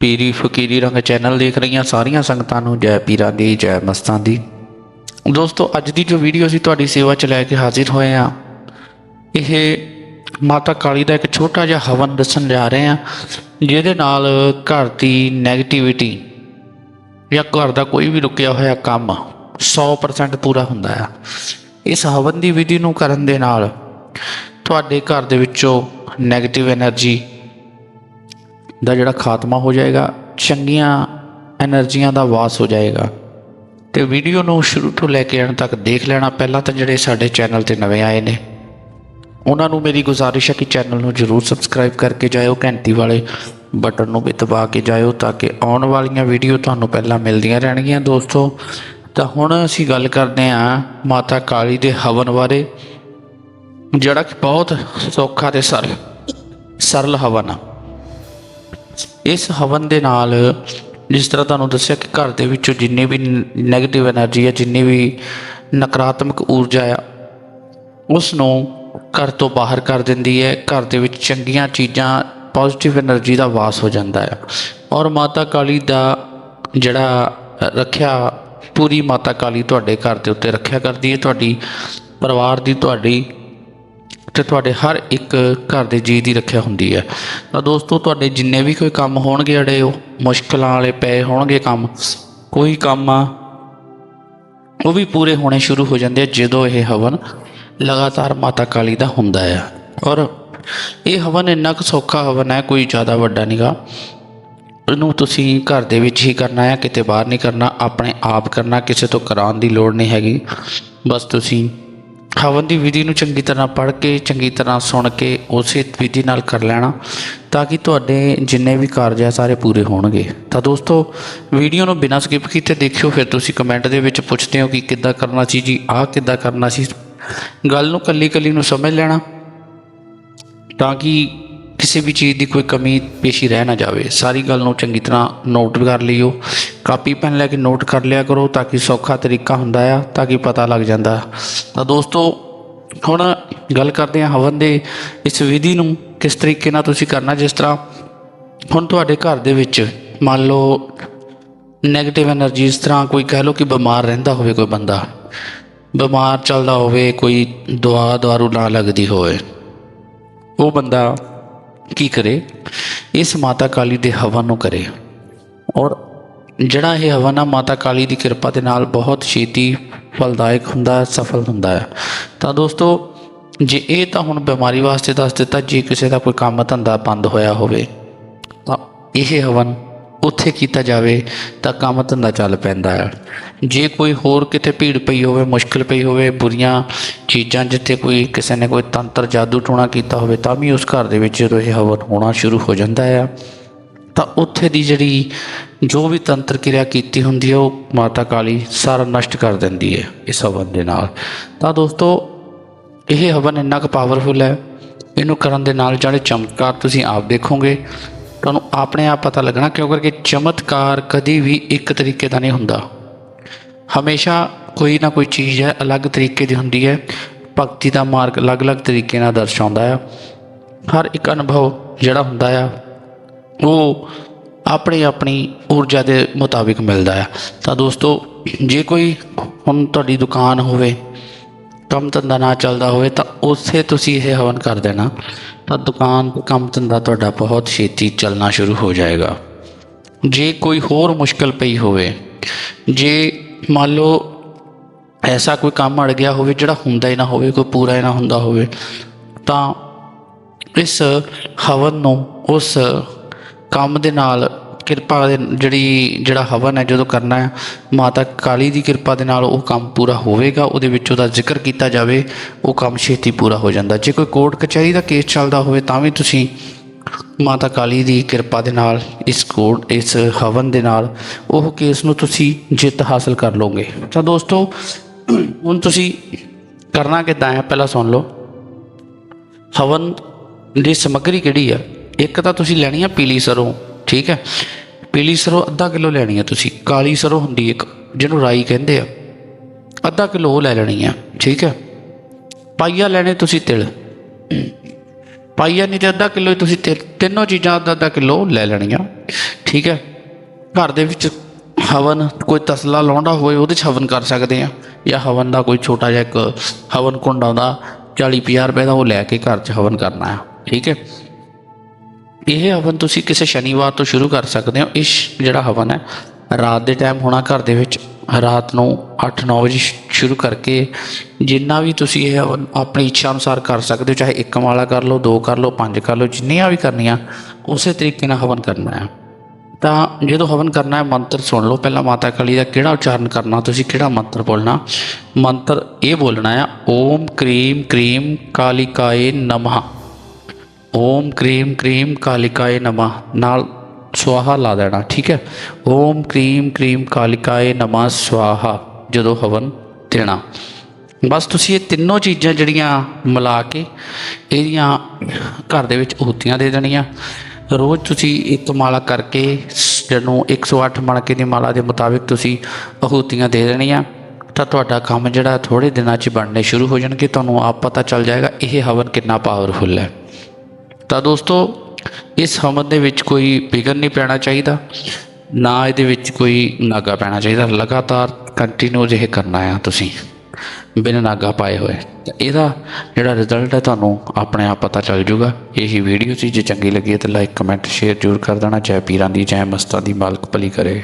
ਪੀਰੀ ਫਕੀਰੀ ਰੰਗ ਚੈਨਲ ਦੇਖ ਰਹੀਆਂ ਸਾਰੀਆਂ ਸੰਗਤਾਂ ਨੂੰ ਜੈ ਪੀਰਾਂ ਦੀ, ਜੈ ਮਸਤਾਂ ਦੀ। ਦੋਸਤੋ, ਅੱਜ ਦੀ ਜੋ ਵੀਡੀਓ ਅਸੀਂ ਤੁਹਾਡੀ ਸੇਵਾ ਚ ਲੈ ਕੇ ਹਾਜ਼ਰ ਹੋਏ ਆ ਇਹ ਮਾਤਾ ਕਾਲੀ ਦਾ ਇੱਕ ਛੋਟਾ ਜਿਹਾ ਹਵਨ ਦੱਸਣ ਜਾ ਰਹੇ ਆ ਜਿਹਦੇ ਨਾਲ ਘਰ ਦੀ 네ਗੇਟਿਵਿਟੀ ਜਾਂ ਘਰ ਦਾ ਕੋਈ ਵੀ ਰੁਕਿਆ ਹੋਇਆ ਕੰਮ 100% ਪੂਰਾ ਹੁੰਦਾ ਆ। ਇਸ ਹਵਨ ਦੀ ਵਿਧੀ ਨੂੰ ਕਰਨ ਦੇ ਨਾਲ ਤੁਹਾਡੇ ਘਰ ਦੇ ਵਿੱਚੋਂ ਨੈਗੇਟਿਵ એનર્ਜੀ ਦਾ ਜਿਹੜਾ ਖਾਤਮਾ ਹੋ ਜਾਏਗਾ, ਚੰਗੀਆਂ એનર્ਜੀਆਂ ਦਾ ਵਾਸ ਹੋ ਜਾਏਗਾ। ਤੇ ਵੀਡੀਓ ਨੂੰ ਸ਼ੁਰੂ ਤੋਂ ਲੈ ਕੇ ਅੰਤ ਤੱਕ ਦੇਖ ਲੈਣਾ। ਪਹਿਲਾਂ ਤਾਂ ਜਿਹੜੇ ਸਾਡੇ ਚੈਨਲ ਤੇ ਨਵੇਂ ਆਏ ਨੇ, ਉਹਨਾਂ ਨੂੰ ਮੇਰੀ ਗੁਜ਼ਾਰਿਸ਼ ਹੈ ਕਿ ਚੈਨਲ ਨੂੰ ਜਰੂਰ ਸਬਸਕ੍ਰਾਈਬ ਕਰਕੇ ਜਾਇਓ, ਘੰਟੀ ਵਾਲੇ ਬਟਨ ਨੂੰ ਵੀ ਦਬਾ ਕੇ ਜਾਇਓ, ਤਾਂ ਕਿ ਆਉਣ ਵਾਲੀਆਂ ਵੀਡੀਓ ਤੁਹਾਨੂੰ ਪਹਿਲਾਂ ਮਿਲਦੀਆਂ ਰਹਿਣਗੀਆਂ। ਦੋਸਤੋ, ਤਾਂ ਹੁਣ ਅਸੀਂ ਗੱਲ ਕਰਦੇ ਹਾਂ ਮਾਤਾ ਕਾਲੀ ਦੇ ਹਵਨ ਬਾਰੇ। ਜਿਹੜਾ ਕਿ ਬਹੁਤ ਸੌਖਾ ਤੇ ਸਰਲ ਸਰਲ ਹਵਨ ਇਸ ਹਵਨ ਦੇ ਨਾਲ ਜਿਸ ਤਰ੍ਹਾਂ ਤੁਹਾਨੂੰ ਦੱਸਿਆ ਕਿ ਘਰ ਦੇ ਵਿੱਚੋਂ ਜਿੰਨੀ ਵੀ ਨੈਗੇਟਿਵ એનર્ਜੀ ਹੈ ਜਿੰਨੀ ਵੀ ਨਕਾਰਾਤਮਕ ਊਰਜਾ ਆ ਉਸ ਨੂੰ ਘਰ ਤੋਂ ਬਾਹਰ ਕਰ ਦਿੰਦੀ ਹੈ। ਘਰ ਦੇ ਵਿੱਚ ਚੰਗੀਆਂ ਚੀਜ਼ਾਂ ਪੋਜ਼ਿਟਿਵ એનર્ਜੀ ਦਾ ਵਾਸ ਹੋ ਜਾਂਦਾ ਹੈ ਔਰ ਮਾਤਾ ਕਾਲੀ ਦਾ ਜਿਹੜਾ ਰੱਖਿਆ, ਪੂਰੀ ਮਾਤਾ ਕਾਲੀ ਤੁਹਾਡੇ ਘਰ ਦੇ ਉੱਤੇ ਰੱਖਿਆ ਕਰਦੀ ਹੈ। ਤੁਹਾਡੀ ਪਰਿਵਾਰ ਦੀ, ਤੁਹਾਡੀ ਤੇ ਤੁਹਾਡੇ ਹਰ ਇੱਕ ਘਰ ਦੇ ਜੀ ਦੀ ਰੱਖਿਆ ਹੁੰਦੀ ਹੈ। ਤਾਂ ਦੋਸਤੋ, ਤੁਹਾਡੇ ਜਿੰਨੇ ਵੀ ਕੋਈ ਕੰਮ ਹੋਣਗੇ ਜਿਹੜੇ ਉਹ ਮੁਸ਼ਕਲਾਂ ਵਾਲੇ ਪਏ ਹੋਣਗੇ ਕੰਮ, ਕੋਈ ਕੰਮ ਆ, ਉਹ ਵੀ ਪੂਰੇ ਹੋਣੇ ਸ਼ੁਰੂ ਹੋ ਜਾਂਦੇ ਆ ਜਦੋਂ ਇਹ ਹਵਨ ਲਗਾਤਾਰ ਮਾਤਾ ਕਾਲੀ ਦਾ ਹੁੰਦਾ ਹੈ ਔਰ ਇਹ ਹਵਨ ਇੰਨਾ ਕੁ ਸੌਖਾ ਹਵਨ ਹੈ, ਕੋਈ ਜ਼ਿਆਦਾ ਵੱਡਾ ਨਹੀਂਗਾ ਇਹਨੂੰ ਤੁਸੀਂ ਘਰ ਦੇ ਵਿੱਚ ਹੀ ਕਰਨਾ ਹੈ ਕਿਤੇ ਬਾਹਰ ਨਹੀਂ ਕਰਨਾ, ਆਪਣੇ ਆਪ ਕਰਨਾ, ਕਿਸੇ ਤੋਂ ਕਰਾਉਣ ਦੀ ਲੋੜ ਨਹੀਂ ਹੈਗੀ। ਬਸ ਤੁਸੀਂ ਹਵਨ ਦੀ ਵਿਧੀ ਨੂੰ ਚੰਗੀ ਤਰ੍ਹਾਂ ਪੜ੍ਹ ਕੇ, ਚੰਗੀ ਤਰ੍ਹਾਂ ਸੁਣ ਕੇ, ਉਸੇ ਵਿਧੀ ਨਾਲ ਕਰ ਲੈਣਾ, ਤਾਂ ਕਿ ਤੁਹਾਡੇ ਜਿੰਨੇ ਵੀ ਕਾਰਜ ਆ ਸਾਰੇ ਪੂਰੇ ਹੋਣਗੇ। ਤਾਂ ਦੋਸਤੋ, ਵੀਡੀਓ ਨੂੰ ਬਿਨਾਂ ਸਕਿਪ ਕੀਤੇ ਦੇਖਿਓ, ਫਿਰ ਤੁਸੀਂ ਕਮੈਂਟ ਦੇ ਵਿੱਚ ਪੁੱਛਦੇ ਹੋ ਕਿ ਕਿੱਦਾਂ ਕਰਨਾ ਸੀ ਜੀ, ਆਹ ਕਿੱਦਾਂ ਕਰਨਾ ਸੀ। ਗੱਲ ਨੂੰ ਕੱਲੀ ਕੱਲੀ ਨੂੰ ਸਮਝ ਲੈਣਾ, ਤਾਂ ਕਿ ਕਿਸੇ ਵੀ ਚੀਜ਼ ਦੀ ਕੋਈ ਕਮੀ ਪੇਸ਼ੀ ਰਹਿ ਨਾ ਜਾਵੇ। ਸਾਰੀ ਗੱਲ ਨੂੰ ਚੰਗੀ ਤਰ੍ਹਾਂ ਨੋਟ ਕਰ ਲਿਓ ਕਾਪੀ ਪੈਨ ਲੈ ਕੇ ਨੋਟ ਕਰ ਲਿਆ ਕਰੋ ਤਾਂ ਕਿ ਸੌਖਾ ਤਰੀਕਾ ਹੁੰਦਾ ਆ, ਤਾਂ ਕਿ ਪਤਾ ਲੱਗ ਜਾਂਦਾ। ਤਾਂ ਦੋਸਤੋ, ਹੁਣ ਗੱਲ ਕਰਦੇ ਹਾਂ ਹਵਨ ਦੇ ਇਸ ਵਿਧੀ ਨੂੰ ਕਿਸ ਤਰੀਕੇ ਨਾਲ ਤੁਸੀਂ ਕਰਨਾ, ਜਿਸ ਤਰ੍ਹਾਂ ਹੁਣ ਤੁਹਾਡੇ ਘਰ ਦੇ ਵਿੱਚ ਮੰਨ ਲਓ ਨੈਗੇਟਿਵ એનર્ਜੀ ਇਸ ਤਰ੍ਹਾਂ ਕੋਈ ਕਹਿ ਲਓ ਕਿ ਬਿਮਾਰ ਰਹਿੰਦਾ ਹੋਵੇ ਕੋਈ ਬੰਦਾ, ਬਿਮਾਰ ਚੱਲਦਾ ਹੋਵੇ, ਕੋਈ ਦਵਾ ਦਾਰੂ ਨਾ ਲੱਗਦੀ ਹੋਵੇ, ਉਹ ਬੰਦਾ ਕੀ ਕਰੇ? ਇਸ ਮਾਤਾ ਕਾਲੀ ਦੇ ਹਵਨ ਨੂੰ ਕਰੇ ਔਰ ਜਿਹੜਾ ਇਹ ਹਵਨ ਆ, ਮਾਤਾ ਕਾਲੀ ਦੀ ਕਿਰਪਾ ਦੇ ਨਾਲ ਬਹੁਤ ਛੇਤੀ ਫਲਦਾਇਕ ਹੁੰਦਾ, ਸਫਲ ਹੁੰਦਾ ਹੈ। ਤਾਂ ਦੋਸਤੋ, ਜੇ ਇਹ ਤਾਂ ਹੁਣ ਬਿਮਾਰੀ ਵਾਸਤੇ ਦੱਸ ਦਿੱਤਾ, ਜੇ ਕਿਸੇ ਦਾ ਕੋਈ ਕੰਮ ਧੰਦਾ ਬੰਦ ਹੋਇਆ ਹੋਵੇ, ਤਾਂ ਇਹ ਹਵਨ ਉੱਥੇ ਕੀਤਾ ਜਾਵੇ, ਤਾਂ ਕੰਮ ਧੰਦਾ ਚੱਲ ਪੈਂਦਾ ਹੈ। ਜੇ ਕੋਈ ਹੋਰ ਕਿਤੇ ਭੀੜ ਪਈ ਹੋਵੇ, ਮੁਸ਼ਕਲ ਪਈ ਹੋਵੇ, ਬੁਰੀਆਂ ਚੀਜ਼ਾਂ ਜਿੱਥੇ ਕੋਈ ਕਿਸੇ ਨੇ ਕੋਈ ਤੰਤਰ, ਜਾਦੂ ਟੋਣਾ ਕੀਤਾ ਹੋਵੇ, ਤਾਂ ਵੀ ਉਸ ਘਰ ਦੇ ਵਿੱਚ ਜਦੋਂ ਇਹ ਹਵਨ ਹੋਣਾ ਸ਼ੁਰੂ ਹੋ ਜਾਂਦਾ ਹੈ ਤਾਂ ਉੱਥੇ ਦੀ ਜਿਹੜੀ ਜੋ ਵੀ ਤੰਤਰ ਕਿਰਿਆ ਕੀਤੀ ਹੁੰਦੀ ਹੈ, ਉਹ ਮਾਤਾ ਕਾਲੀ ਸਾਰਾ ਨਸ਼ਟ ਕਰ ਦਿੰਦੀ ਹੈ ਇਸ ਹਵਨ ਦੇ ਨਾਲ। ਤਾਂ ਦੋਸਤੋ, ਇਹ ਹਵਨ ਇੰਨਾ ਕੁ ਪਾਵਰਫੁਲ ਹੈ। ਇਹਨੂੰ ਕਰਨ ਦੇ ਨਾਲ ਜਿਹੜੇ ਚਮਤਕਾਰ ਤੁਸੀਂ ਆਪ ਦੇਖੋਗੇ। ਤੁਹਾਨੂੰ ਆਪਣੇ ਆਪ ਪਤਾ ਲੱਗਣਾ ਕਿਉਂ? ਕਰਕੇ ਚਮਤਕਾਰ ਕਦੀ ਵੀ ਇੱਕ ਤਰੀਕੇ ਦਾ ਨਹੀਂ ਹੁੰਦਾ। ਹਮੇਸ਼ਾ ਕੋਈ ਨਾ ਕੋਈ ਚੀਜ਼ ਹੈ, ਅਲੱਗ ਤਰੀਕੇ ਦੀ ਹੁੰਦੀ ਹੈ। ਭਗਤੀ ਦਾ ਮਾਰਗ ਅਲੱਗ-ਅਲੱਗ ਤਰੀਕੇ ਨਾਲ ਦਰਸਾਉਂਦਾ ਹੈ। ਹਰ ਇੱਕ ਅਨੁਭਵ ਜਿਹੜਾ ਹੁੰਦਾ ਆ ਉਹ ਆਪਣੀ ਆਪਣੀ ਊਰਜਾ ਦੇ ਮੁਤਾਬਿਕ ਮਿਲਦਾ ਹੈ ਤਾਂ ਦੋਸਤੋ, ਜੇ ਕੋਈ ਹੁਣ ਤੁਹਾਡੀ ਦੁਕਾਨ ਹੋਵੇ, ਕੰਮ ਧੰਦਾ ਨਾ ਚੱਲਦਾ ਹੋਵੇ, ਤਾਂ ਉਸੇ ਤੁਸੀਂ ਇਹ ਹਵਨ ਕਰ ਦੇਣਾ, ਤਾਂ ਦੁਕਾਨ ਤੇ ਕੰਮ ਧੰਦਾ ਤੁਹਾਡਾ ਬਹੁਤ ਛੇਤੀ ਚੱਲਣਾ ਸ਼ੁਰੂ ਹੋ ਜਾਏਗਾ। ਜੇ ਕੋਈ ਹੋਰ ਮੁਸ਼ਕਲ ਪਈ ਹੋਵੇ, ਜੇ ਮੰਨ ਲਓ ਐਸਾ ਕੋਈ ਕੰਮ ਅੜ ਗਿਆ ਹੋਵੇ ਜਿਹੜਾ ਹੁੰਦਾ ਹੀ ਨਾ ਹੋਵੇ, ਕੋਈ ਪੂਰਾ ਹੀ ਨਾ ਹੁੰਦਾ ਹੋਵੇ, ਤਾਂ ਇਸ ਹਵਨ ਨੂੰ, ਉਸ ਕੰਮ ਦੇ ਨਾਲ ਕਿਰਪਾ ਦੇ ਜਿਹੜੀ, ਜਿਹੜਾ ਹਵਨ ਹੈ, ਜਦੋਂ ਕਰਨਾ ਹੈ, ਮਾਤਾ ਕਾਲੀ ਦੀ ਕਿਰਪਾ ਦੇ ਨਾਲ ਉਹ ਕੰਮ ਪੂਰਾ ਹੋਵੇਗਾ, ਉਹਦੇ ਵਿੱਚ ਉਹਦਾ ਜ਼ਿਕਰ ਕੀਤਾ ਜਾਵੇ, ਉਹ ਕੰਮ ਛੇਤੀ ਪੂਰਾ ਹੋ ਜਾਂਦਾ। ਜੇ ਕੋਈ ਕੋਰਟ ਕਚਹਿਰੀ ਦਾ ਕੇਸ ਚੱਲਦਾ ਹੋਵੇ, ਤਾਂ ਵੀ ਤੁਸੀਂ ਮਾਤਾ ਕਾਲੀ ਦੀ ਕਿਰਪਾ ਦੇ ਨਾਲ, ਇਸ ਕੋਡ ਇਸ ਹਵਨ ਦੇ ਨਾਲ, ਉਹ ਕੇਸ ਨੂੰ ਤੁਸੀਂ ਜਿੱਤ ਹਾਸਲ ਕਰ ਲਓਗੇ। ਤਾਂ ਦੋਸਤੋ, ਹੁਣ ਤੁਸੀਂ ਕਰਨਾ ਕਿੱਦਾਂ ਹੈ? ਪਹਿਲਾਂ ਸੁਣ ਲਓ। ਹਵਨ ਦੀ ਸਮੱਗਰੀ ਕਿਹੜੀ ਆ? ਇੱਕ ਤਾਂ ਤੁਸੀਂ ਲੈਣੀ ਆ ਪੀਲੀ ਸਰੋਂ, ਠੀਕ ਹੈ? ਪੀਲੀ ਸਰੋਂ ਅੱਧਾ ਕਿਲੋ ਲੈਣੀ ਆ ਤੁਸੀਂ, ਕਾਲੀ ਸਰੋਂ ਹੁੰਦੀ ਇੱਕ, ਜਿਹਨੂੰ ਰਾਈ ਕਹਿੰਦੇ ਆ। ਅੱਧਾ ਕਿਲੋ ਉਹ ਲੈ ਲੈਣੀ ਆ, ਠੀਕ ਹੈ? ਪਾਈਆ ਲੈਣੇ ਤੁਸੀਂ ਤਿਲ। ਪਾਈਆ ਨਹੀਂ ਤੇ ਅੱਧਾ ਕਿਲੋ ਤੁਸੀਂ ਤਿ- ਤਿੰਨੋਂ ਚੀਜ਼ਾਂ ਅੱਧਾ ਅੱਧਾ ਕਿਲੋ ਲੈ ਲੈਣੀਆਂ, ਠੀਕ ਹੈ? ਘਰ ਦੇ ਵਿੱਚ ਹਵਨ, ਕੋਈ ਤਸਲਾ ਲਾਉਂਦਾ ਹੋਵੇ, ਉਹਦੇ 'ਚ ਹਵਨ ਕਰ ਸਕਦੇ ਆ। ਜਾਂ ਹਵਨ ਦਾ ਕੋਈ ਛੋਟਾ ਜਿਹਾ ਇੱਕ ਹਵਨ ਕੁੰਡ ਆਉਂਦਾ 40 50 ਰੁਪਏ ਦਾ ਉਹ ਲੈ ਕੇ ਘਰ 'ਚ ਹਵਨ ਕਰਨਾ ਆ, ਠੀਕ ਹੈ? ਇਹ ਹਵਨ ਤੁਸੀਂ ਕਿਸੇ ਸ਼ਨੀਵਾਰ ਤੋਂ ਸ਼ੁਰੂ ਕਰ ਸਕਦੇ ਹੋ, ਇਸ ਜਿਹੜਾ ਹਵਨ ਹੈ, ਰਾਤ ਦੇ ਟਾਈਮ ਹੋਣਾ ਘਰ ਦੇ ਵਿੱਚ, ਰਾਤ ਨੂੰ 8-9 ਵਜੇ ਸ਼ੁਰੂ ਕਰਕੇ ਜਿੰਨਾ ਵੀ ਤੁਸੀਂ ਇਹ ਹਵਨ ਆਪਣੀ ਇੱਛਾ ਅਨੁਸਾਰ ਕਰ ਸਕਦੇ ਹੋ, ਚਾਹੇ ਇੱਕ ਮਾਲਾ ਕਰ ਲਓ, ਦੋ ਕਰ ਲਓ, ਪੰਜ ਕਰ ਲਓ, ਜਿੰਨੀਆਂ ਵੀ ਕਰਨੀਆਂ, ਉਸੇ ਤਰੀਕੇ ਨਾਲ ਹਵਨ ਕਰਨਾ ਹੈ। ਤਾਂ ਜਦੋਂ ਹਵਨ ਕਰਨਾ ਹੈ, ਮੰਤਰ ਸੁਣ ਲਓ, ਪਹਿਲਾਂ ਮਾਤਾ ਕਾਲੀ ਦਾ ਕਿਹੜਾ ਉਚਾਰਨ ਕਰਨਾ, ਤੁਸੀਂ ਕਿਹੜਾ ਮੰਤਰ ਬੋਲਣਾ? ਮੰਤਰ ਇਹ ਬੋਲਣਾ ਹੈ, ਓਮ ਕ੍ਰੀਮ ਕਰੀਮ ਕਾਲਿਕਾਏ ਨਮः। ਓਮ ਕਰੀਮ ਕ੍ਰੀਮ ਕਾਲਿਕਾਏ ਨਮः ਨਾਲ ਸਵਾਹਾ ਲਾ ਦੇਣਾ ਠੀਕ ਹੈ ਓਮ ਕ੍ਰੀਮ ਕ੍ਰੀਮ ਕਾਲਿਕਾਏ ਨਮः ਸਵਾਹਾ ਜਦੋਂ ਹਵਨ ਦੇਣਾ ਬਸ ਤੁਸੀਂ ਇਹ ਤਿੰਨੋਂ ਚੀਜ਼ਾਂ ਜਿਹੜੀਆਂ ਮਿਲਾ ਕੇ ਇਹਦੀਆਂ ਘਰ ਦੇ ਵਿੱਚ ਹੂਤੀਆਂ ਦੇ ਦੇਣੀਆਂ ਰੋਜ਼ ਤੁਸੀਂ ਇੱਕ ਮਾਲਾ ਕਰਕੇ ਜਿਹਨੂੰ 108 ਮਣਕੇ ਦੀ ਮਾਲਾ ਦੇ ਮੁਤਾਬਿਕ ਤੁਸੀਂ ਆਹੂਤੀਆਂ ਦੇ ਦੇਣੀਆਂ ਤਾਂ ਤੁਹਾਡਾ ਕੰਮ ਜਿਹੜਾ ਥੋੜੇ ਦਿਨਾਂ 'ਚ ਬਣਨੇ ਸ਼ੁਰੂ ਹੋ ਜਾਣਗੇ ਤੁਹਾਨੂੰ ਆਪ ਪਤਾ ਚੱਲ ਜਾਏਗਾ ਇਹ ਹਵਨ ਕਿੰਨਾ ਪਾਵਰਫੁਲ ਹੈ ਤਾਂ ਦੋਸਤੋ, ਇਸ ਹਵਨ ਦੇ ਵਿੱਚ ਕੋਈ ਵਿਘਨ ਨਹੀਂ ਪੈਣਾ ਚਾਹੀਦਾ, ਨਾ ਇਹਦੇ ਵਿੱਚ ਕੋਈ ਨਾਗਾ ਪੈਣਾ ਚਾਹੀਦਾ। ਲਗਾਤਾਰ ਕੰਟੀਨਿਊ ਇਹ ਕਰਨਾ ਆ ਤੁਸੀਂ, ਬਿਨ ਨਾਗਾ ਪਾਏ ਹੋਏ। ਤਾਂ ਇਹਦਾ ਜਿਹੜਾ ਰਿਜ਼ਲਟ ਹੈ ਤੁਹਾਨੂੰ ਆਪਣੇ ਆਪ ਪਤਾ ਚੱਲ ਜੂਗਾ ਇਹੀ ਵੀਡੀਓ ਸੀ ਜੇ ਚੰਗੀ ਲੱਗੀ ਤਾਂ ਲਾਈਕ ਕਮੈਂਟ ਸ਼ੇਅਰ ਜ਼ਰੂਰ ਕਰ ਦੇਣਾ। ਜੈ ਪੀਰਾਂ ਦੀ, ਜੈ ਮਸਤਾਂ ਦੀ ਮਾਲਕ ਭਲੀ ਕਰੇ।